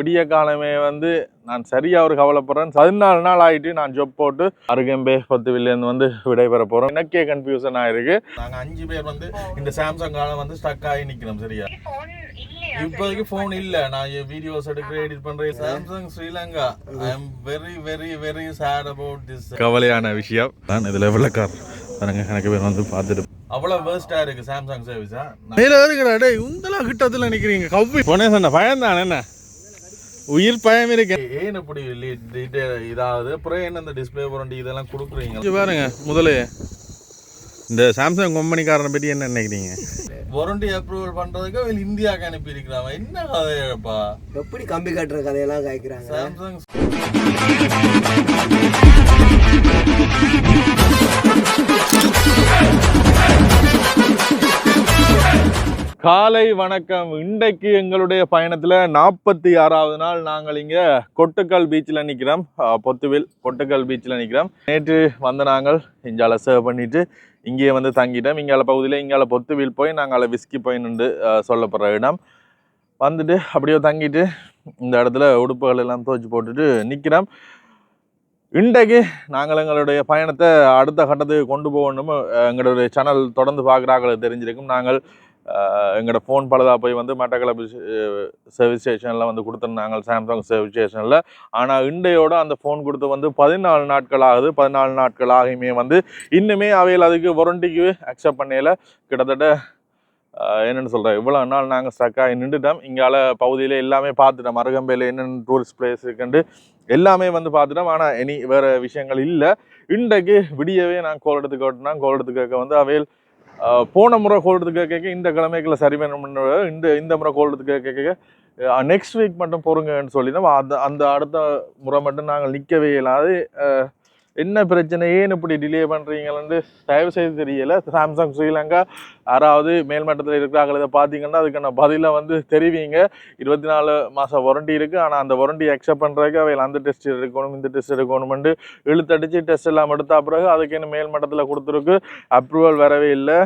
விடிய காலமே வந்து நான் சரியா ஒரு கவலைப்படுறேன். பதினாலு நாள் ஆயிட்டு நான் ஜொப் போட்டு அருகம்பே பத்து வில்லேருந்து வந்து விடைபெற போறோம். எனக்கே கன்ஃபியூசன் ஆயிருக்கு. நாங்க அஞ்சு பேர் வந்து இந்த சாம்சங் காலம் வந்து ஸ்டக் ஆகி நிக்கிறோம் சரியா? இப்போதைக்கு போன் இல்ல. நான் வீடியோஸ் எடுக்கிறேன் எடிட் பண்றேன். Samsung Sri Lanka. I am very very very sad about this கவலையான விஷயம். நான் இதுல விளக்கார் எனக்கு எனக்கு பேர் வந்து பார்த்துட்டு. அவ்வளவு வேர்ஸ்டா இருக்கு சாம்சங் சர்வீஸா மேல இருக்கிற டேய் உந்தலா கிட்டத்துல நிக்கிறீங்க கவ்வி. போனே சொன்ன பயம் தானே என்ன? உயிர் பயம் இருக்கு. ஏன் இப்படி டீட்டெயில் இதாவது அப்புறம் என்ன இந்த டிஸ்பிளே வாரண்டி இதெல்லாம் கொடுக்குறீங்க? பாருங்க முதலே. இந்த சாம்சங் கம்பெனிக்காரனை பற்றி என்ன நினைக்கிறீங்க? வாரண்டி அப்ரூவல் பண்றதுக்கு அவங்க இந்தியாவுக்கு அனுப்பி இருக்கிறாங்க என்ன கதையப்பா? எப்படி கம்பி கட்டுற கதையெல்லாம் காய்க்கிறாங்க சாம்சங் காலை வணக்கம். இன்றைக்கு எங்களுடைய பயணத்தில் நாற்பத்தி ஆறாவது நாள் நாங்கள் இங்கே கொட்டுக்கல் பீச்சில் நிற்கிறோம் பொத்துவில் கொட்டுக்கல் பீச்சில் நிற்கிறோம் நேற்று வந்த நாங்கள் இங்கால சர்வ் பண்ணிவிட்டு இங்கேயே வந்து தங்கிட்டோம். இங்கால பகுதியில் இங்கால பொத்துவில் போய் நாங்கள் விஸ்கி போய் நின்று சொல்லப்படுற இடம். வந்துட்டு அப்படியே தங்கிட்டு இந்த இடத்துல உடுப்புகள் எல்லாம் துவச்சி போட்டுட்டு நிற்கிறோம் இன்றைக்கு நாங்கள் எங்களுடைய பயணத்தை அடுத்த கட்டத்துக்கு கொண்டு போகணும் எங்களுடைய சேனல் தொடர்ந்து பார்க்குறாங்களுக்கு தெரிஞ்சிருக்கும். நாங்கள் எங்களோட ஃபோன் பழுதாக போய் வந்து மட்டக்களப்பு சர்வீஸ் ஸ்டேஷனில் வந்து கொடுத்துருந்தாங்க சாம்சங் சர்வீஸ் ஸ்டேஷனில் ஆனால் இண்டையோட அந்த ஃபோன் கொடுத்து வந்து பதினாலு நாட்கள் ஆகுது. பதினாலு நாட்கள் ஆகியுமே வந்து இன்னுமே அவையில் அதுக்கு வாரண்டிக்கு அக்செப்ட் பண்ணையில் கிட்டத்தட்ட என்னென்னு சொல்கிறேன் இவ்வளோ நாள் நாங்கள் ஸ்டக்காகி நின்றுட்டோம். இங்கால பகுதியில் எல்லாமே பார்த்துட்டோம். மருகம்பையில் என்னென்ன டூரிஸ்ட் பிளேஸ் இருக்குன்ட்டு எல்லாமே வந்து பார்த்துட்டோம். ஆனால் இனி வேறு விஷயங்கள் இல்லை. இன்றைக்கு விடியவே நான் கோல் எடுத்துக்கிட்டேன்னா கோல் எடுத்து கேட்க வந்து அவையில் போன முறை கோல் கேட்க இந்த கிழமைக்குள்ள சரி பண்ண இந்த இந்த முறை கோல் கேட்க கேட்க நெக்ஸ்ட் வீக் மட்டும் பொறுங்கன்னு சொல்லி தான் அந்த அந்த அடுத்த முறை மட்டும் நாங்கள் நிற்கவே இல்லாது என்ன பிரச்சனை? ஏன் இப்படி டிலே பண்ணுறீங்களன்னு தயவு செய்து தெரியலை. சாம்சங் ஸ்ரீலங்கா யாராவது மேல்மட்டத்தில் இருக்கிறார்கள். இதை பார்த்தீங்கன்னா அதுக்கான பதிலை வந்து தெரிவிங்க. இருபத்தி நாலு மாதம் வாரண்டி இருக்குது ஆனால் அந்த வாரண்டி அக்செப்ட் பண்ணுறதுக்கு அவையில் அந்த டெஸ்ட் எடுக்கணும் இந்த டெஸ்ட் எடுக்கணும்ட்டு இழுத்தடிச்சு டெஸ்ட் எல்லாம் எடுத்த பிறகு அதுக்கு என்ன மேல்மட்டத்தில் கொடுத்துருக்கு. அப்ரூவல் வரவே இல்லை.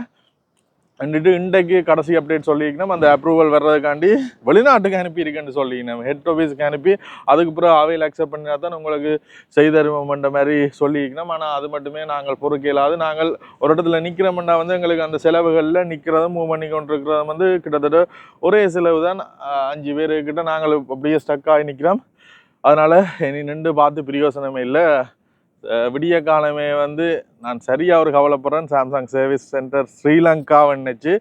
வந்துட்டு இன்றைக்கு கடைசி அப்டேட் சொல்லிக்கணும் அந்த அப்ரூவல் வர்றதுக்காண்டி வெளிநாட்டுக்கு அனுப்பியிருக்கேன்னு சொல்லிக்கணும் ஹெட் ஆஃபீஸுக்கு அனுப்பி அதுக்கு பிறகு அவையில் அக்செப்ட் பண்ணினா தான் உங்களுக்கு செய்தருமன்ற மாதிரி சொல்லிக்கணும் ஆனால் அது மட்டுமே நாங்கள் பொறுக்க இல்லாது நாங்கள் ஒரு இடத்துல நிற்கிறோம்னா வந்து எங்களுக்கு அந்த செலவுகளில் நிற்கிறதும் மூவ் பண்ணி கொண்டிருக்கிறதும் வந்து கிட்டத்தட்ட ஒரே செலவு தான். அஞ்சு பேருக்கிட்ட நாங்கள் அப்படியே ஸ்டக் ஆகி நிற்கிறோம் அதனால் இனி நின்று பார்த்து பிரயோசனமே இல்லை. விடிய காலமே வந்து நான் சரியாக ஒரு கவலைப்படுறேன். சாம்சங் சர்வீஸ் சென்டர் ஸ்ரீலங்காவை நினச்சி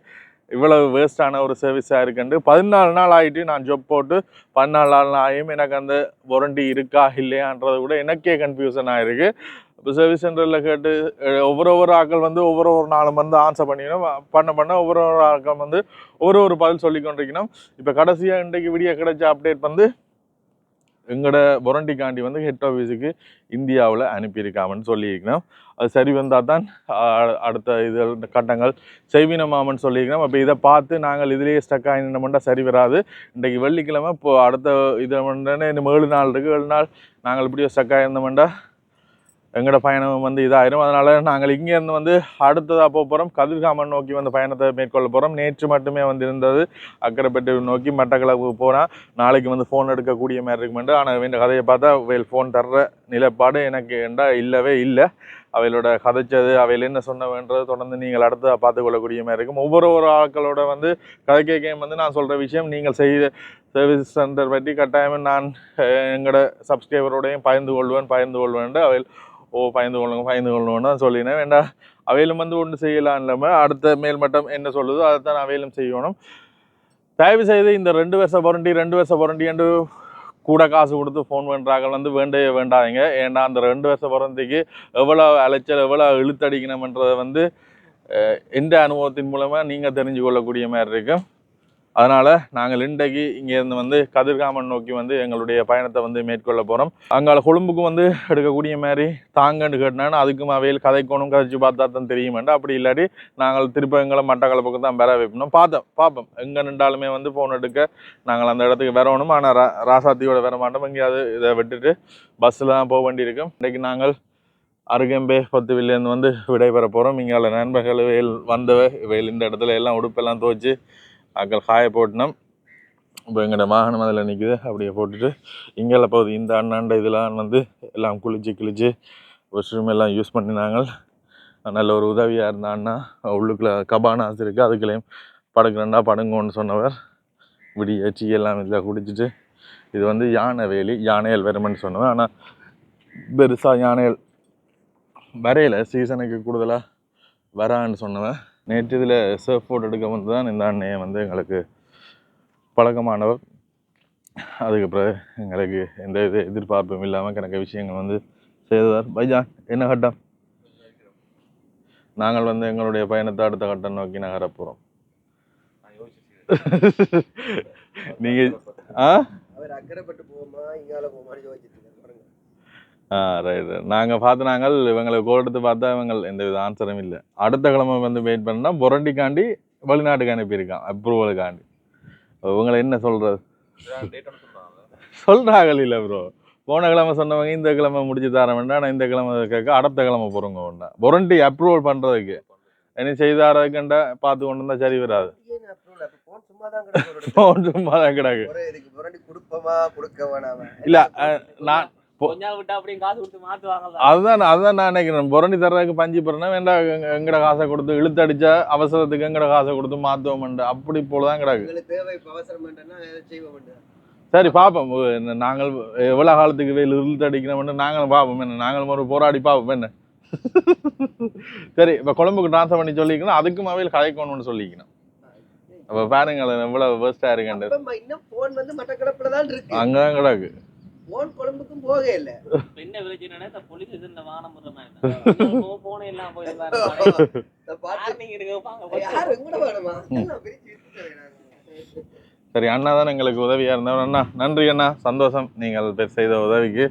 இவ்வளவு வேஸ்டான ஒரு சர்வீஸாக இருக்குன்ட்டு பதினாலு நாள் ஆகிட்டு நான் ஜொப் போட்டு பதினாலு நாள் ஆகியும் எனக்கு அந்த வாரண்டி இருக்கா இல்லையான்றது கூட எனக்கே கன்ஃபியூஷன் ஆயிருக்கு. இப்போ சர்வீஸ் சென்டரில் கேட்டு ஒவ்வொரு ஒவ்வொரு ஆட்கள் வந்து ஒவ்வொரு ஒரு நாளும் வந்து ஆன்சர் பண்ணிக்கணும். பண்ண பண்ண ஒவ்வொரு ஒரு ஆட்கள் வந்து ஒவ்வொரு ஒரு பதில் சொல்லி கொண்டிருக்கணும் இப்போ கடைசியாக இன்றைக்கு விடிய கிடைச்ச அப்டேட் வந்து எங்களோட வாரண்டிக்காண்டி வந்து ஹெட் ஆஃபீஸுக்கு இந்தியாவில் அனுப்பியிருக்காமன்னு சொல்லியிருக்கணும் அது சரி வந்தால் தான் அடுத்த இது கட்டங்கள் செய்வினமாமன்னு சொல்லியிருக்கிறோம். அப்போ இதை பார்த்து நாங்கள் இதிலேயே ஸ்டக் ஆகினோம்னா சரி வராது. இன்றைக்கு வெள்ளிக்கிழமை இப்போ அடுத்த இதை இன்னும் ஏழு நாள் இருக்குது ஏழு நாள் நாங்கள் இப்படியோ ஸ்டக் ஆகியிருந்தோம்னா எங்களோட பயணம் வந்து இதாயிரும். அதனால் நாங்கள் இங்கேருந்து வந்து அடுத்ததாக போக போகிறோம் கதிர்காமன் நோக்கி வந்து பயணத்தை மேற்கொள்ள போகிறோம் நேற்று மட்டுமே வந்து இருந்தது அக்கரைப்பட்டு நோக்கி மட்டக்களவு போனால் நாளைக்கு வந்து ஃபோன் எடுக்கக்கூடிய மாதிரி இருக்குமெண்டு ஆனால் வேண்டிய கதையை பார்த்தா அவையில் ஃபோன் தர்ற நிலைப்பாடு எனக்கு என்றா இல்லவே இல்லை. அவளோட கதைச்சது அவையில் என்ன சொன்னவன்றது தொடர்ந்து நீங்கள் அடுத்து பார்த்துக்கொள்ளக்கூடிய மாதிரி இருக்கும். ஒவ்வொரு ஒரு ஆட்களோட வந்து கதை கேட்கையும் வந்து நான் சொல்கிற விஷயம் நீங்கள் செய்த சர்வீஸ் சென்டர் பற்றி கட்டாயம் நான் எங்களோட சப்ஸ்கிரைபரோடையும் பகிர்ந்து கொள்வேன் பகிர்ந்து கொள்வேன் அவையில் ஓ பயந்து கொள்ளுங்க பயந்து கொள்ளுங்கன்னு தான் சொல்லினேன். வேண்டாம் அவையிலும் வந்து ஒன்று செய்யலாம் இல்லாமல் அடுத்த மேல்மட்டம் என்ன சொல்லுதோ அதை தான் அவையிலும் செய்யணும். தயவு செய்து இந்த ரெண்டு வருஷம் வாரண்டி ரெண்டு வருஷம் வாரண்டி என்று கூட காசு கொடுத்து ஃபோன் பண்ணுறாங்க வந்து வேண்டவே வேண்டாதீங்க. ஏன்னா அந்த ரெண்டு வருஷம் வாரண்டிக்கு எவ்வளோ அலைச்சல் எவ்வளோ இழுத்தடிக்கணும்ன்றதை வந்து எந்த அனுபவத்தின் மூலமாக நீங்கள் தெரிஞ்சு கொள்ளக்கூடிய மாதிரி இருக்கும் அதனால் நாங்கள் இன்றைக்கு இங்கேருந்து வந்து கதிர்காமன் நோக்கி வந்து எங்களுடைய பயணத்தை வந்து மேற்கொள்ள போகிறோம் அங்கால கொழும்புக்கு வந்து எடுக்கக்கூடிய மாதிரி தாங்கன்னு கேட்டினான்னு அதுக்கும் அவையில் கதைக்கணும் கதைச்சு பார்த்தா தான் தெரியுமாண்டா அப்படி இல்லாட்டி நாங்கள் திருப்ப எங்களை மட்டக்களப்புக்கு தான் பெற வைப்போம் பார்த்தோம் பார்ப்போம். எங்கே நின்றாலுமே வந்து ஃபோன் எடுக்க நாங்கள் அந்த இடத்துக்கு வரணும். ஆனால் ரா ராசாத்தியோட வர மாட்டோம். எங்கேயாவது இதை விட்டுட்டு பஸ்ஸில் தான் போக வேண்டியிருக்கும். இன்றைக்கு நாங்கள் அருகம்பே பத்து வில்லேருந்து வந்து விடைபெற போகிறோம் இங்கே நண்பர்கள் வெயில் வந்தவ வெயில் இந்த இடத்துல எல்லாம் உடுப்பெல்லாம் துவச்சி அக்கள் காய போட்டினோம். இப்போ எங்களோட வாகனம் அதில் நிற்குது அப்படியே போட்டுட்டு இங்கெல்லாம் போகுது. இந்த அண்ணாண்ட இதெல்லாம் வந்து எல்லாம் குளிச்சு கிழிச்சு வாஷ்ரூம் எல்லாம் யூஸ் பண்ணினாங்க நல்ல ஒரு உதவியாக இருந்த அண்ணா. உள்ளுக்குள்ள கபானாஸ் இருக்குது அதுக்குள்ளேயும் படுக்கிறண்டா படுங்கன்னு சொன்னவர். விடிய டீ எல்லாம் இதில் குடிச்சிட்டு. இது வந்து யானை வேலி யானையல் வருமென்னு சொன்னவன் ஆனால் பெருசாக யானையல் வரையில. சீசனுக்கு கூடுதலாக வரான்னு சொன்னவன் நேற்று இதில் சர்ஃப் போட் எடுக்க வந்து தான் இந்த அண்ணையை வந்து எங்களுக்கு பழக்கமானவர். அதுக்கு பிறகு எங்களுக்கு எந்த இது எதிர்பார்ப்பும் இல்லாமல் கணக்க விஷயங்கள் வந்து செய்தார் பைஜான் என்ன கட்டம்? நாங்கள் வந்து எங்களுடைய பயணத்தை அடுத்த கட்டம் நோக்கி நகர போகிறோம் நீங்கள் ஆ? அவர் அக்கறைப்பட்டு போமா இங்கால போமான்னு ஆ ரைட் நாங்கள் பார்த்து நாங்கள் இவங்களை கோல் எடுத்து பார்த்தா இவங்க எந்த வித ஆன்சரும் இல்லை. அடுத்த கிழமை வந்து வெயிட் பண்ணா புரண்டிக்காண்டி வெளிநாட்டுக்கு அனுப்பியிருக்கான் அப்ரூவலுக்காண்டி இவங்களை என்ன சொல்கிறது சொல்கிறாங்க இல்லை ப்ரோ போன கிழமை சொன்னவங்க இந்த கிழமை முடிச்சு தர வேண்டாம் ஆனால் இந்த கிழமை கேட்க அடுத்த கிழமை போகிறவங்க வேண்டாம் புரண்டி அப்ரூவல் பண்ணுறதுக்கு இனி செய்தாரதுக்கண்டா பார்த்து கொண்டு வந்தால் சரி வராது. ஃபோன் சும்மா தான் கிடக்கு. இல்ல, நான் அதுதான் அதுதான் நான் நினைக்கிறேன். புரணி தர்றதுக்கு பஞ்சு போறேன்னா வேண்டாம் எங்க- எங்கட காசை கொடுத்து இழுத்தடிச்சா அவசரத்துக்கு எங்கட காசை கொடுத்து மாத்துவோம்ண்டு அப்படி போலதான் கிடக்கு. சரி பார்ப்போம் நாங்கள் எவ்வளவு காலத்துக்கு வெயில் இழுத்தடிக்கணும்னு நாங்களும் பார்ப்போம் என்ன நாங்களும் ஒரு போராடி பார்ப்போம் என்ன? சரி இப்ப கொழம்புக்கு ட்ரான்ஸ்ஃபர் பண்ணி சொல்லிக்கணும். அதுக்கும் அவையில் கலைக்கணும்னு சொல்லிக்கணும். அப்ப பாருங்க அது எவ்வளவு வேஸ்டா இருக்குண்டு அப்ப இன்னும் போன் வந்து மட்டக்களப்புல தான் கிடக்கு. போன் கொழும்புக்கும் போக இல்ல. என்ன பிரச்சனைனா இந்த போலீஸ் இந்த வானம் போன எல்லாம். சரி அண்ணா தான் எங்களுக்கு உதவியாக இருந்தவர். அண்ணா நன்றி அண்ணா. சந்தோஷம். நீங்கள் பேர் செய்த உதவிக்கு.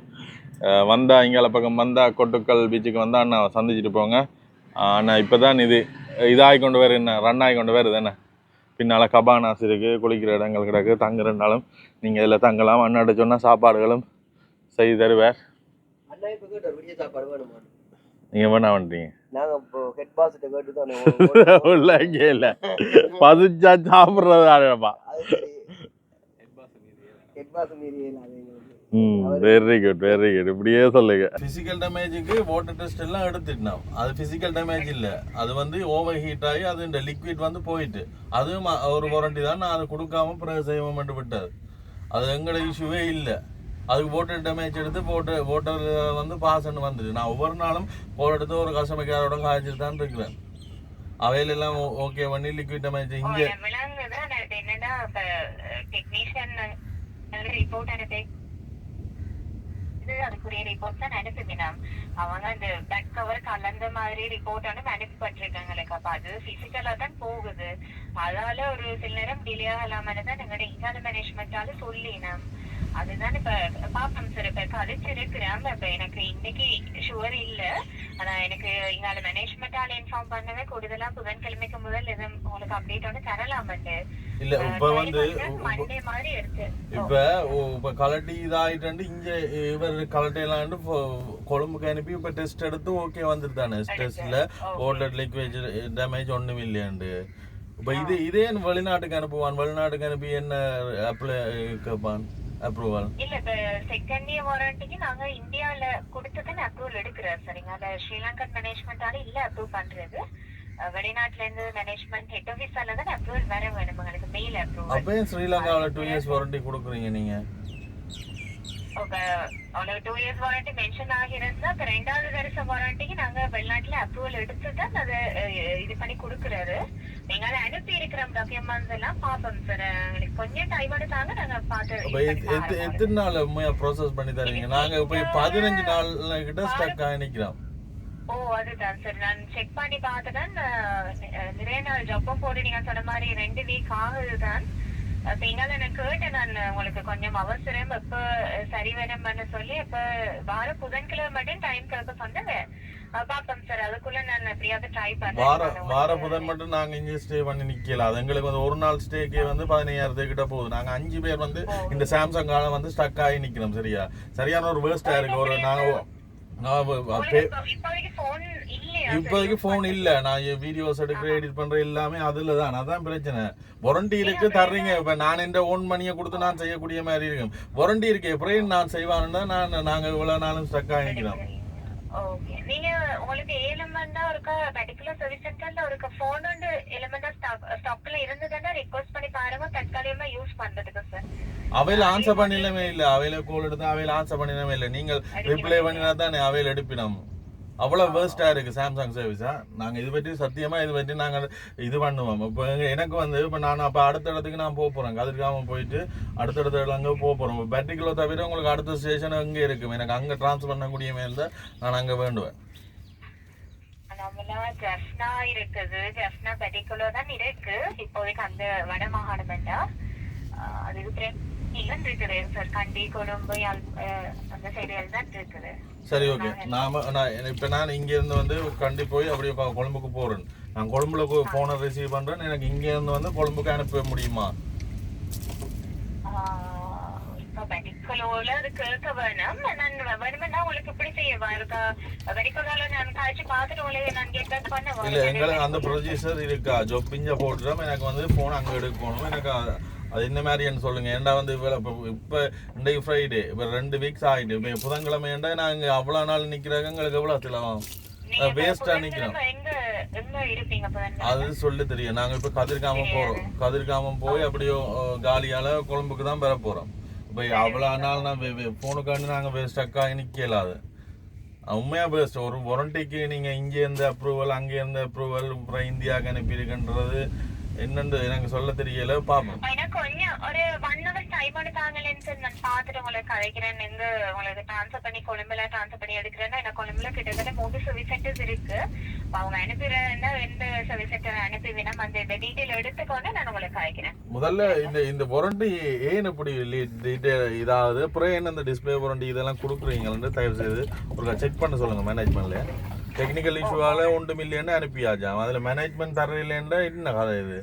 வந்தா இங்கால பக்கம் வந்தா கொட்டுக்கல் பீச்சுக்கு வந்தா அண்ணா சந்திச்சுட்டு போங்க. அண்ணா இப்போ தான் இது இதாகி கொண்டு வேறு என்ன ரன் ஆகி கொண்டு வருது என்ன பின்னால் கபானாஸ் இருக்குது குளிக்கிற இடங்கள் கிடக்கு தங்குறனாலும் நீங்கள் இதில் தங்கலாம். அண்ணாட்ட சொன்னால் சாப்பாடுகளும் செய்து தருவார். நீங்கள் வேணா வந்துட்டீங்க உள்ள இங்கே இல்லை. பதிச்சா சாப்பிட்றதாப்பா அது வெரி குட் வெரி குட் இப்படியே சொல்லுங்க. ஃபிசிக்கல் டேமேஜுக்கு வாட்டர் டெஸ்ட் எல்லாம் எடுத்துட்டோம். அது ஃபிசிக்கல் டேமேஜ் இல்ல. அது வந்து ஓவர் ஹீட் ஆகி அது இந்த லிக்விட் வந்து போயிட்டு அதுவும் ஒரு வாரண்டி தான். நான் அதை கொடுக்காம பிறகு செய்வோம்ட்டு விட்டது அது எங்களோட இஷ்யூவே இல்லை. அதுக்கு வாட்டர் டேமேஜ் எடுத்து போட்டு வாட்டர் வந்து பாசன்னு வந்துட்டு நான் ஒவ்வொரு நாளும் போட்டு எடுத்து ஒரு கஸ்டமர்காரோட காய்ச்சிட்டு தான் இருக்கிறேன். அவையில எல்லாம் ஓகே பண்ணி லிக்விட் டேமேஜ் இங்கே என்னன்னா டெக்னீஷியன் ரிப்போர்ட் அனுப்பி இது அதுக்குரிய ரிப்போர்ட் தான் அனுப்புகிறோம் அவங்க அந்த பேக் கவர் கலந்த மாதிரி ரிப்போர்ட் வந்து அனுப்பப்பட்டிருக்காங்க அப்ப அது பிசிக்கலா தான் போகுது. அதால ஒரு சில நேரம் டிலே ஆகலாமனு தான் எங்களோட இங்கால மேனேஜ்மெண்டால சொல்லினோம் அதுதான் இப்ப பாப்போம் சார் இப்ப கழிச்சிருக்கிறேன் இப்ப எனக்கு இன்னைக்கு ஷுவர் இல்ல. ஆனா எனக்கு இங்கால மேனேஜ்மெண்டால இன்ஃபார்ம் பண்ணவே கூடுதலா புதன்கிழமைக்கு முதல் இது உங்களுக்கு அப்டேட் வந்து தரலாமட்டு இல்ல இப்ப வந்து மண்டே மாதிரி இருக்கு. இப்ப இப்ப கலட்டி இதாயிட்டு இங்க இவர் கலட்டையெல்லாம் கொழும்புக்கு அனுப்பி இப்ப டெஸ்ட் எடுத்து ஓகே வந்துட்டு தானே டெஸ்ட்ல வாட்டர் லிக்வேஜ் டேமேஜ் ஒண்ணும் இல்லையாண்டு. இப்ப இது இதே வெளிநாட்டுக்கு அனுப்புவான். வெளிநாட்டுக்கு அனுப்பி என்ன அப்ளை கேட்பான் அப்ரூவல் இல்ல இப்ப செகண்ட் இயர் வாரண்டிக்கு நாங்க இந்தியால கொடுத்ததுன்னு அப்ரூவல் எடுக்கிறோம் சரிங்க அத ஸ்ரீலங்கன் மேனேஜ்மெண்டால இல்ல அப்ரூவ் பண்றது. வெளிநாட்டுல இருந்து மேனேஜ்மெண்ட் ஹெட் ஆபீஸால தான் அப்ரூவல் வர வேணும். உங்களுக்கு மெயில் அப்ரூவல் அப்ப ஏன் ஸ்ரீலங்காவில டூ இயர்ஸ் வாரண்டி கொடுக்குறீங்க நீங்க. அவ்வளவு டூ இயர்ஸ் வாரண்டி மென்ஷன் ஆகிருந்தா இப்ப ரெண்டாவது வருஷம் வாரண்டிக்கு நாங்க வெளிநாட்டுல அப்ரூவல் எடுத்து தான் அதை இது பண்ணி கொடுக்கறாரு. அதை அனுப்பி இருக்கிற டாக்குமெண்ட்ஸ் எல்லாம் பாப்போம் சார் எங்களுக்கு கொஞ்சம் டைம் எடுத்தாங்க நாங்க பார்த்து. எத்தனை நாள் உண்மையா ப்ராசஸ் பண்ணி தருவீங்க நாங்க இப்ப பதினஞ்சு நாள் கிட்ட ஸ்டக் ஆகி நிக்கிறோம். ஓ அதுதான் சார் நான் செக் பண்ணி பார்த்ததான் நிறைய நாள் ஜப்பம் போட்டு நீங்க சொன்ன மாதிரி ரெண்டு வீக் ஆகுதுதான். அப்ப என்னால நான் கேட்டேன் நான் உங்களுக்கு கொஞ்சம் அவசரம் எப்ப சரி வேணும்னு சொல்லி அப்ப வார புதன்கிழமை மட்டும் டைம் கேட்க சொன்னாங்க வார வார புதன் மட்டும் நாங்க இங்க ஸ்டே பண்ணி நிக்கல. அது எங்களுக்கு வந்து ஒரு நாள் ஸ்டேக்கே வந்து பதினையாயிரத்து கிட்ட போகுது. நாங்க அஞ்சு பேர் வந்து இந்த சாம்சங் காலம் வந்து ஸ்டக் ஆகி நிக்கிறோம் சரியா? சரியான ஒரு வேஸ்டா இருக்கு. ஒரு நாங்க இப்போதைக்கு? ஃபோன் இல்ல. நான் வீடியோஸ் எடுக்கிற எடிட் பண்ற எல்லாமே அதுல தான். அதான் பிரச்சனை. வாரண்டி இருக்கு தர்றீங்க. இப்ப நான் இந்த ஓன் மணியை கொடுத்து நான் செய்யக்கூடிய மாதிரி இருக்கும். வாரண்டி இருக்கு. எப்படியும் நான் செய்வான்னு நான் நாங்க இவ்வளவு நாளும் ஸ்டக் ஆகிக்கிறோம் ஓகே நீங்க உங்களுக்கு எலிமெண்டா இருக்க? பர்டிகுலர் சர்வீஸ் சென்டர்ல இருக்க போன் வந்து எலிமெண்டா ஸ்டாக்ல இருந்ததுன்னா ரிக்வெஸ்ட் பண்ணி பாருங்க. தற்காலிகமா யூஸ் பண்றதுக்கு சார் அவையில ஆன்சர் பண்ணிடவே இல்ல. அவையில கோல் எடுத்து அவையில ஆன்சர் பண்ணிடவே இல்ல. நீங்கள் ரிப்ளை பண்ணினா தான் அவையில எடுப்பினோம். அவ்வளோ வேர்ஸ்டா இருக்குது சாம்சங் சர்வீஸாக நாங்கள் இது பற்றி சத்தியமாக இது பற்றி நாங்கள் இது பண்ணுவோம். இப்போ எனக்கு வந்து இப்போ நான் அப்போ அடுத்த இடத்துக்கு நான் போக போகிறேன் கதிர்காம போயிட்டு அடுத்தடுத்த அங்கே போக போகிறோம் பேட்டரி தவிர உங்களுக்கு அடுத்த ஸ்டேஷன் அங்கே இருக்கும் எனக்கு அங்கே ட்ரான்ஸ்ஃபர் பண்ணக்கூடிய மேல் தான் நான் அங்கே வேண்டுவேன். நம்மளா ஜஸ்னா இருக்குது. ஜஸ்னா பர்டிகுலர் தான் இருக்கு. இப்போதைக்கு அந்த வட மாகாணம் அதுக்கு இருக்குது சார் கண்டி கொழும்பு யாழ்- அஹ், அந்த சைடுகள் தான் இருக்குது. சரி ஓகே நாம நான் இப்போ நான் இங்க இருந்து வந்து கண்டி போய் அப்படியே கொழும்புக்கு போறேன். நான் கொழும்புல போனை ரிசீவ் பண்றேன். எனக்கு இங்க இருந்து வந்து கொழும்புக்கு அனுப்ப முடியுமா? இப்ப பர்டிகுலர்ல அது கேட்க வேணும். நான் வேணுமென்னா உங்களுக்கு இப்படி செய்யவா இருக்கா வெடிப்பதால நான் காய்ச்சி பார்த்துட்டு உங்களுக்கு நான் கெட் பண்ண இல்ல எங்களுக்கு அந்த ப்ரொசீஜர் இருக்கா? ஜொப்பிஞ்ச போட்டுறோம் எனக்கு வந்து போன் அங்க எடுக்க போகணும் எனக்கு அது- இந்த மாதிரின்னு சொல்லுங்க. ஏன்டா வந்து இப்போ இப்போ இப்போ இன்றைக்கு ஃப்ரைடே இப்போ ரெண்டு வீக்ஸ் ஆகிட்டு இப்போ புதன்கிழமை ஏன்டா நாங்கள் அவ்வளோ நாள் நிற்கிறாங்க எங்களுக்கு எவ்வளோ செலவாகும்? இருப்பீங்க அப்ப அது சொல்லி தெரியும். நாங்கள் இப்போ கதிர்காம போகிறோம் கதிர்காம போய் அப்படியே காலியால கொழும்புக்கு தான் பெற போகிறோம் இப்போ அவ்வளோ நாள் நான் ஃபோனுக்காண்டி நாங்கள் ஸ்டக்காகி நிற்கலாது உண்மையா பெஸ்ட் ஒரு வாரண்டிக்கு நீங்க இங்க இருந்து அப்ரூவல் அங்க இருந்து அப்ரூவல் அப்புறம் இந்தியாவுக்கு அனுப்பியிருக்கின்றது என்னன்னு எனக்கு சொல்ல தெரியல பாப்போம். எனக்கு கொஞ்சம் ஒரு ஒன் ஹவர் டைம் எடுத்தாங்களேன்னு சொல்லி நான் பார்த்துட்டு உங்களுக்கு கதைக்கிறேன் எங்க உங்களுக்கு ட்ரான்ஸ்ஃபர் பண்ணி கொழும்புல ட்ரான்ஸ்ஃபர் பண்ணி எடுக்கிறேன்னா எனக்கு கொழும்புல கிட்டத்தட்ட மூணு சர்வீஸ் சென்டர்ஸ் இருக்கு. அவங்க அனுப்பிடுறேன்னா எந்த சர்வீஸ் சென்டர் அனுப்பி வேணும் அந்த டீட்டெயில் எடுத்துக்கொண்டு நான் உங்களுக்கு கதைக்கிறேன் முதல்ல இந்த இந்த வாரண்டி ஏன் இப்படி இதாவது அப்புறம் என்ன இந்த டிஸ்பிளே வாரண்டி இதெல்லாம் கொடுக்குறீங்கன்னு தயவு செய்து ஒரு செக் பண்ண சொல்லுங்க மேனேஜ்மெண்ட்ல டெக்னிக்கல் இஷ்யூவால ஒன்று மில்லியன் அனுப்பியாச்சாம் அதுல மேனேஜ்மெண்ட் தரையிலேண்டா என்ன கதை இது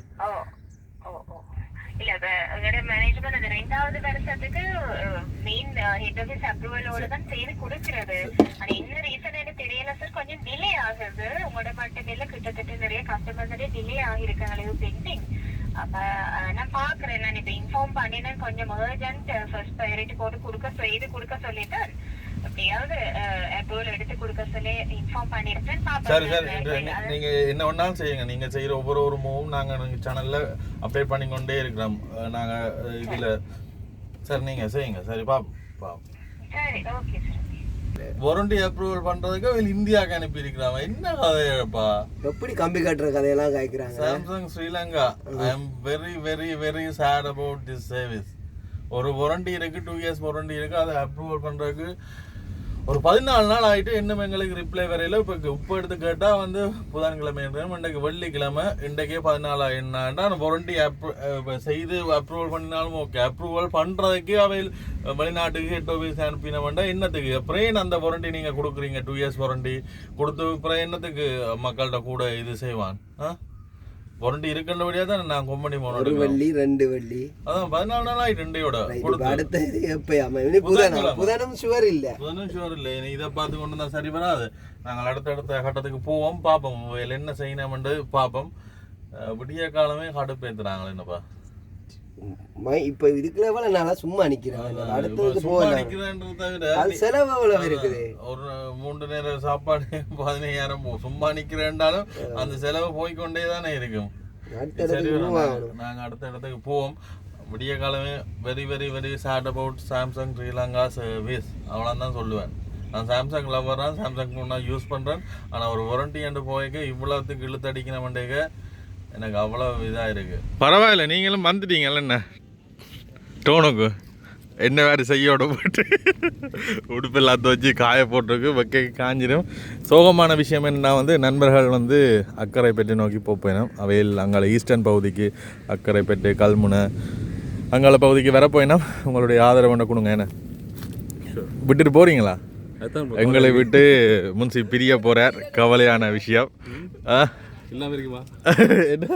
இல்ல எங்களோட மேனேஜ்மெண்ட் அந்த ரெண்டாவது வருஷத்துக்கு மெயின் ஹெட் ஆஃபீஸ் அப்ரூவலோட தான் செய்து கொடுக்கிறது அது என்ன ரீசன் எனக்கு தெரியல சார் கொஞ்சம் டிலே ஆகுது உங்களோட மட்டும் கிட்டத்தட்ட நிறைய கஸ்டமர்ஸ் டிலே ஆகிருக்காங்க இது பெண்டிங் அப்ப நான் பாக்குறேன் நான் இப்ப இன்ஃபார்ம் பண்ணினேன் கொஞ்சம் அர்ஜென்ட் ஃபர்ஸ்ட் ப்ரையாரிட்டி போட்டு கொடுக்க செய்து கொடுக்க சொல்லிட்டேன் சரி சரி நீங்க என்ன வேணாலும் செய்யுங்க. நீங்க செய்யற ஒவ்வொரு ஒரு மூவும் நாங்க சேனல்ல அப்டேட் பண்ணிக்கொண்டே இருக்கிறோம். நாங்க இதுல. சரி நீங்க செய்யுங்க. சரி சார் வாரண்டி அப்ரூவல் பண்றதுக்கு இந்தியாவுக்கு அனுப்பி இருக்கிறாங்க என்ன கதையப்பா? எப்படி கம்பி கட்டுற கதையெல்லாம் காய்க்கிறாங்க? Samsung Sri Lanka I am very very very sad about this service ஒரு வாரண்டி இருக்கு டூ இயர்ஸ் வாரண்டி இருக்கு. அதை அப்ரூவல் பண்றதுக்கு ஒரு பதினாலு நாள் ஆகிட்டு இன்னும் எங்களுக்கு ரிப்ளை வரையில இப்போ இப்போ எடுத்து கேட்டால் வந்து புதன்கிழமை இன்றைக்கு வெள்ளிக்கிழமை இன்றைக்கே பதினாலு என்னன்னா வாரண்டி செய்து அப்ரூவல் பண்ணினாலும் ஓகே அப்ரூவல் பண்ணுறதுக்கு அவை வெளிநாட்டுக்கு ஹெட் ஆஃபீஸ் அனுப்பின வேண்டாம் என்னத்துக்கு அப்புறம் அந்த வாரண்டி நீங்கள் கொடுக்குறீங்க? டூ இயர்ஸ் வாரண்டி கொடுத்து அப்புறம் என்னத்துக்கு மக்கள்கிட்ட கூட இது செய்வான்? ஆ? வாரண்டி இருக்கின்றபடியா தான் நான் கொம்பனி ஒரு போனோம் வெள்ளி ரெண்டு வெள்ளி. அதான் பதினாலு நாள் ஆயிட்டு கொடுத்து. அடுத்த இனி புதனம். புதனம் சுவர் இல்ல. புதனும் ஷுவர் இல்லை. இதை பார்த்து கொண்டு தான் சரி வராது. நாங்கள் அடுத்தடுத்த கட்டத்துக்கு போவோம் பார்ப்போம். என்ன செய்யணும்னு பார்ப்போம். விடிய காலமே கடுப்பேத்துறாங்களே என்னப்பா? இப்ப இருக்கிற எவ்வளவு நாளா சும்மா நிக்கிறாங்க அடுத்ததுக்கு அது செலவு எவ்வளவு இருக்குது? ஒரு மூன்று நேரம் சாப்பாடு பதினையாயிரம் போ சும்மா நிக்கிறேன்டாலும் அந்த செலவு போய்க்கொண்டே தானே இருக்கும். நாங்க- அடுத்த இடத்துக்கு போவோம். விடிய காலமே very very very sad about Samsung Sri Lanka service அவ்வளோ தான் சொல்லுவேன். நான் சாம்சங் லவர் தான் சாம்சங் நான் யூஸ் பண்ணுறேன் ஆனால் ஒரு வாரண்டி என்று போய்க்க இவ்வளோத்துக்கு இழுத்து அடிக்கணுமெண்டேக்க எனக்கு அவ்வளோ இதாக இருக்கு. பரவாயில்ல நீங்களும் வந்துட்டீங்கல்ல என்ன? டோனுக்கு. என்ன வேறு செய்யோட போட்டு. உடுப்பெல்லாம் துவச்சி காய போட்டிருக்கு வைக்க காஞ்சிடும் சோகமான விஷயம் என்னன்னா வந்து நண்பர்கள் வந்து அக்கரைப்பேட்டை நோக்கி போயினோம் அவையில் அங்கால ஈஸ்டர்ன் பகுதிக்கு அக்கரைப்பேட்டை கல்முனை அங்கால பகுதிக்கு வர போயினோம் உங்களுடைய ஆதரவு ஒன்று கொடுங்க என்ன? விட்டுட்டு போறீங்களா? எங்களை விட்டு முன்சி பிரிய போறார். கவலையான விஷயம். ஆ? இருக்குமா? என்ன?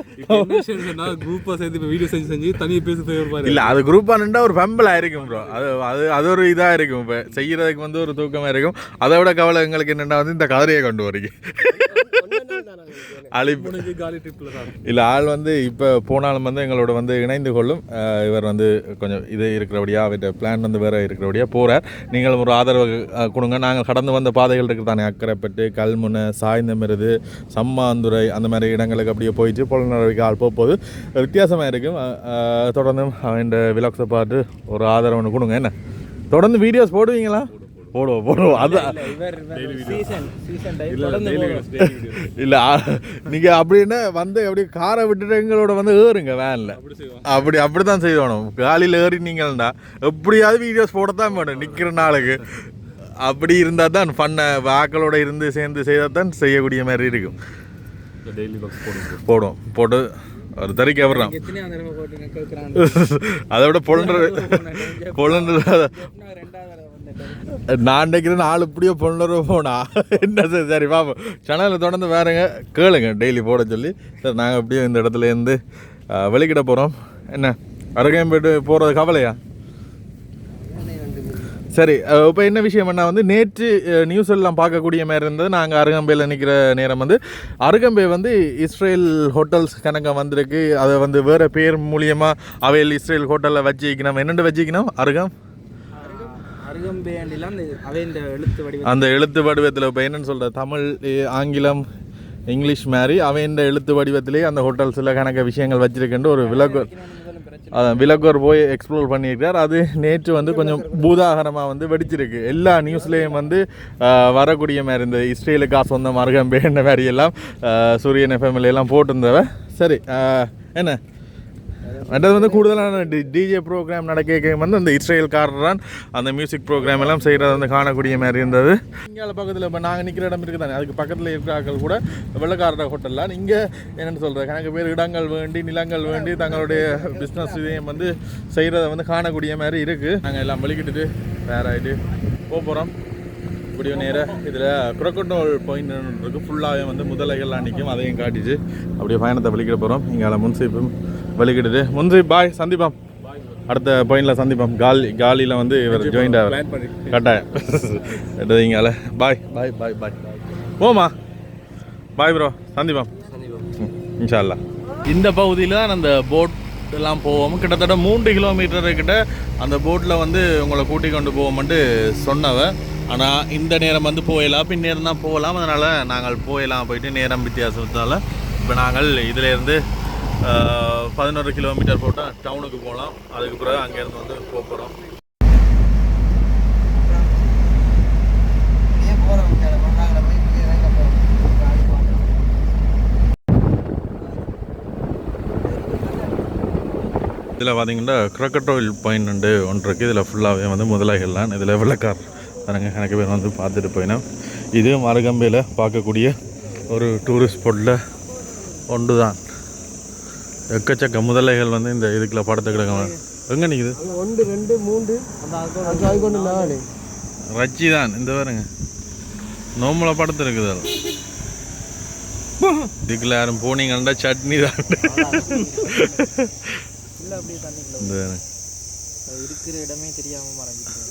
குரூப்பா சேர்ந்து இப்போ வீடியோ செஞ்சு செஞ்சு தனியாக பேசி இல்ல அது குரூப்பா நின்றா ஒரு பெம்பலா இருக்கும் ப்ரோ அது அது அது ஒரு இதா இருக்கும். இப்ப செய்யறதுக்கு வந்து ஒரு தூக்கமா இருக்கும். அதை விட கவலை எங்களுக்கு என்னன்னா வந்து இந்த கதிரையை கொண்டு வரீங்க அழிப்பு. இல்ல ஆள் வந்து இப்ப போனாலும் வந்து எங்களோட வந்து இணைந்து கொள்ளும். இவர் வந்து கொஞ்சம் இது இருக்கிறபடியா அவர்கிட்ட பிளான் வந்து வேற இருக்கிறபடியா போறார். நீங்களும் ஒரு ஆதரவு கொடுங்க. நாங்கள் கடந்து வந்த பாதைகள் இருக்கு தானே. அக்கரைப்பட்டு கல்முனை சாய்ந்தமிருது சம்மாந்துறை அந்த மாதிரி இடங்களுக்கு அப்படியே போயிட்டு புலனரவைக்கு ஆள் போக போகுது வித்தியாசமாக இருக்கும் தொடர்ந்து அவன் விலாக்ஸை பார்த்து ஒரு ஆதரவு ஒன்று கொடுங்க. என்ன? தொடர்ந்து வீடியோஸ் போடுவீங்களா? போடுவோம் போடுவோம். அதான். சீசன் சீசன் டைம் இல்லை நீங்கள் அப்படின்னா வந்து அப்படியே காரை விட்டுட்டு எங்களோட வந்து ஏறுங்க வேனில் அப்படி செய்வோம். அப்படி தான் செய்யணும் காலையில் ஏறினீங்கன்னா எப்படியாவது வீடியோஸ் போடத்தான் வேணும் நிற்கிற நாளுக்கு. அப்படி இருந்தால் தான் ஃபன்னை வாக்களோட இருந்து சேர்ந்து செய்தால் தான் செய்யக்கூடிய மாதிரி இருக்கும். போடுவோம். போடும் போட்டு ஒரு தறிக்க கேட்குறாங்க அதை விட பொழுன்ற பொழுன்ற நான் நினைக்கிறேன் நாலு இப்படியோ பொண்ணுற போனா. என்ன சரி சரி பாப்போம். சேனலில் தொடர்ந்து வேறுங்க கேளுங்க டெய்லி போட சொல்லி. சரி நாங்கள் அப்படியே இந்த இடத்துல இருந்து வெளிக்கிட போகிறோம் என்ன அருகம்பேட்டு போகிறது கவலையா? சரி இப்போ என்ன விஷயம் என்ன வந்து நேற்று நியூஸ் எல்லாம் பார்க்கக்கூடிய மாதிரி இருந்தது. நாங்கள் அருகம்பையில் நிற்கிற நேரம் வந்து அருகம்பை வந்து இஸ்ரேல் ஹோட்டல்ஸ் கணக்க வந்திருக்கு. அதை வந்து வேறு பேர் மூலியமாக அவையில் இஸ்ரேல் ஹோட்டலில் வச்சுக்கணும் என்னென்று வச்சுக்கணும் அருகம்? அந்த எழுத்து வடிவத்தில் இப்போ என்னன்னு சொல்கிற தமிழ் ஆங்கிலம் இங்கிலீஷ் மாதிரி அவன் எழுத்து வடிவத்திலே அந்த ஹோட்டல்ஸில் கணக்க விஷயங்கள் வச்சிருக்கின்ற ஒரு விளக்கு பிரச்சனை அதான் விளக்கோர் போய் எக்ஸ்ப்ளோர் பண்ணியிருக்கார் அது நேற்று வந்து கொஞ்சம் பூதாகரமாக வந்து வெடிச்சிருக்கு. எல்லா நியூஸ்லேயும் வந்து வரக்கூடிய மாதிரி இந்த இஸ்ரேலுக்கா சொந்தம் அருகம்பேன்ற மாதிரி எல்லாம் சூரியன் எஃப்எம்எல் எல்லாம் போட்டிருந்தவ சரி என்ன? மற்றது வந்து கூடுதலான டி டிஜே ப்ரோக்ராம் நடக்க வந்து அந்த இஸ்ரேல்காரர் அந்த மியூசிக் ப்ரோக்ராம் எல்லாம் செய்கிறத வந்து காணக்கூடிய மாதிரி இருந்தது. இங்கே பக்கத்தில் இப்போ நாங்கள் நிற்கிற இடம் இருக்குது தானே அதுக்கு பக்கத்தில் இருக்கிறார்கள் கூட வெள்ளக்காரர் ஹோட்டலில் இங்கே என்னென்னு சொல்கிறது கணக்கு பேர் இடங்கள் வேண்டி நிலங்கள் வேண்டி தங்களுடைய பிஸ்னஸ் இதையும் வந்து செய்கிறத வந்து காணக்கூடிய மாதிரி இருக்குது நாங்கள் எல்லாம் வலிக்கிட்டுட்டு வேற ஆகிட்டு போக போகிறோம் இப்படியும் நேராக இதில் குரக்கொண்டோல் பாயிண்ட் இருக்குது ஃபுல்லாகவே வந்து முதலைகள்லாம் நிற்கும் அதையும் காட்டிச்சு அப்படியே பயணத்தை வலிக்கிட போகிறோம் இங்கே முன்சிப்பும் வலிக்கிடுது. முன்சீப் பாய் சந்திப்போம். அடுத்த பாயிண்டில் சந்திப்போம். காலி காலியில் வந்து இவர் ஜாயின்ட் பண்ணி கட்டாயம். எடுத்து இங்கால பாய் பாய் பாய் பாய் போமா பாய் ப்ரோ சந்திப்போம். ம், இன்ஷா அல்லாஹ் இந்த பகுதியில் தான் அந்த போட் எல்லாம் போவோம். கிட்டத்தட்ட மூன்று கிலோமீட்டர் கிட்ட அந்த போட்டில் வந்து உங்களை கூட்டி கொண்டு போவோம்ட்டு சொன்னவ ஆனால் இந்த நேரம் வந்து போயிடலாம் பின்னேரம் தான் போகலாம். அதனால் நாங்கள் போயிடலாம் போயிட்டு நேரம் வித்தியாசத்தால். இப்போ நாங்கள் இதிலேருந்து பதினோரு கிலோமீட்டர் போட்டால் டவுனுக்கு போகலாம். அதுக்கு பிறகு அங்கேருந்து வந்து போக போகிறோம். இதில் பார்த்தீங்கன்னா crocodile பாயிண்ட் உண்டு ஒன்று இருக்குது இதில் ஃபுல்லாகவே வந்து முதலைகள்லாம் இதில் வெள்ளக்கார் பாருங்க எனக்கு பேர் வந்து பார்த்துட்டு போயினோம். இது மரகம்பையில் பார்க்கக்கூடிய ஒரு டூரிஸ்ட் ஸ்பாட்டில் ஒன்று தான் எக்கச்சக்க முதலைகள் வந்து இந்த இதுக்குள்ள படத்தை கிடக்க எங்கே நிற்குது அங்க ஒன்று ரெண்டு மூன்று. கொண்டு நாலு. ரச்சி தான் இந்த பாருங்க. நோம்பல படத்து இருக்குது இதுக்குள்ள யாரும் போனீங்கன்னா சட்னி தான். இந்த இருக்கிற இடமே தெரியாம மறைஞ்சிட்டு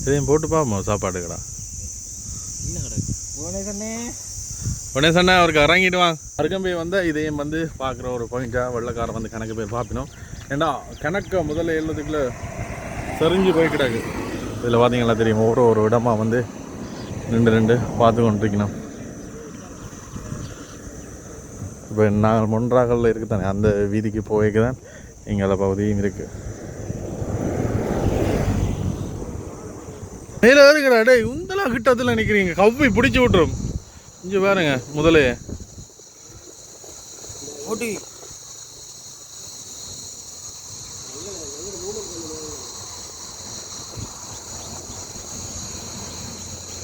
இதையும் போட்டு பார்ப்போம் சாப்பாடு கடை என்ன கிடக்கு? புவனேஸ்வரனே உடனே சொன்னா அவருக்கு இறங்கிட்டு வாங்க அருகம்பை வந்து இதையும் வந்து பார்க்குற ஒரு பாயிண்ட்டாக வெள்ளக்காரன் வந்து கணக்கு பேர் பார்ப்பினோம். ஏண்டா கணக்கை முதல்ல எழுதுக்குள்ள செறிஞ்சு போய் கிடக்கு. இதில் பார்த்தீங்களா தெரியும்? ஒவ்வொரு ஒரு இடமா வந்து ரெண்டு ரெண்டு பார்த்து கொண்டிருக்கணும். இப்போ நாங்கள் மொன்றாகலில் இருக்குது தானே அந்த வீதிக்கு போய்க்கு தான் எங்களை பகுதியும் இருக்குது மேலே இருக்கிற டேய் உந்தெல்லாம் கிட்டத்தில் நிற்கிறீங்க கவ்வி பிடிச்சி விட்டுரும். இங்கே பாருங்க முதலே. ஓட்டி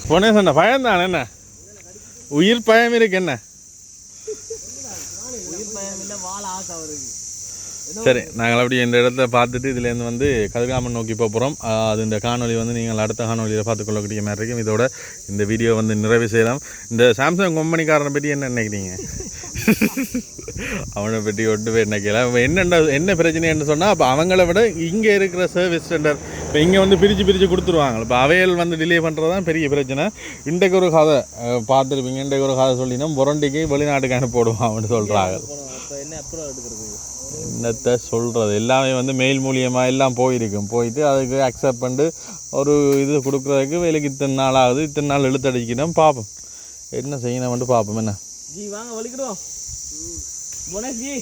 போனே சொன்ன பயம் தானே என்ன? உயிர் பயம் இருக்கு என்ன? உயிர் பயம் இல்லை வாழ ஆசை அவருக்கு. சரி நாங்கள் அப்படியே இந்த இடத்த பார்த்துட்டு இதுலேருந்து வந்து கதிர்காமன் நோக்கி போக போகிறோம் அது இந்த காணொளி வந்து நீங்கள் அடுத்த காணொலியில் பார்த்துக்கொள்ளக்கூடிய மாதிரி இருக்கும். இதோட இந்த வீடியோ வந்து நிறைவு செய்யலாம். இந்த சாம்சங் கம்பெனிக்காரனை பற்றி என்ன நினைக்கிறீங்க? அவனை பற்றி ஒட்டு போய் நினைக்கல என்னென்ன என்ன பிரச்சனைன்னு சொன்னால் அப்போ அவங்கள விட இங்கே இருக்கிற சர்வீஸ் சென்டர் இப்போ இங்கே வந்து பிரித்து பிரித்து கொடுத்துருவாங்க. இப்போ அவையல் வந்து டிலே பண்ணுறது தான் பெரிய பிரச்சனை. இன்றைக்கு ஒரு கதை பார்த்துருப்பீங்க. இன்றைக்கு ஒரு கதை சொல்லினா முரண்டிக்கு வெளிநாட்டுக்கு அனுப்பிடுவான் அப்படின்னு சொல்கிறாங்க என்ன அப்ரூவ் எடுக்கிறது? என்னத்தை சொல்கிறது எல்லாமே வந்து மெயில் மூலியமாக எல்லாம் போயிருக்கும். போயிட்டு அதுக்கு அக்செப்ட் பண்ணிட்டு ஒரு இது கொடுக்குறதுக்கு வேலைக்கு இத்தனை நாள் ஆகுது இத்தனை நாள் எழுத்தடிக்கணும் பார்ப்போம் என்ன செய்யணும்னு பார்ப்போம் என்ன? ஜி வாங்க வலிக்கிடுவோம். ஜி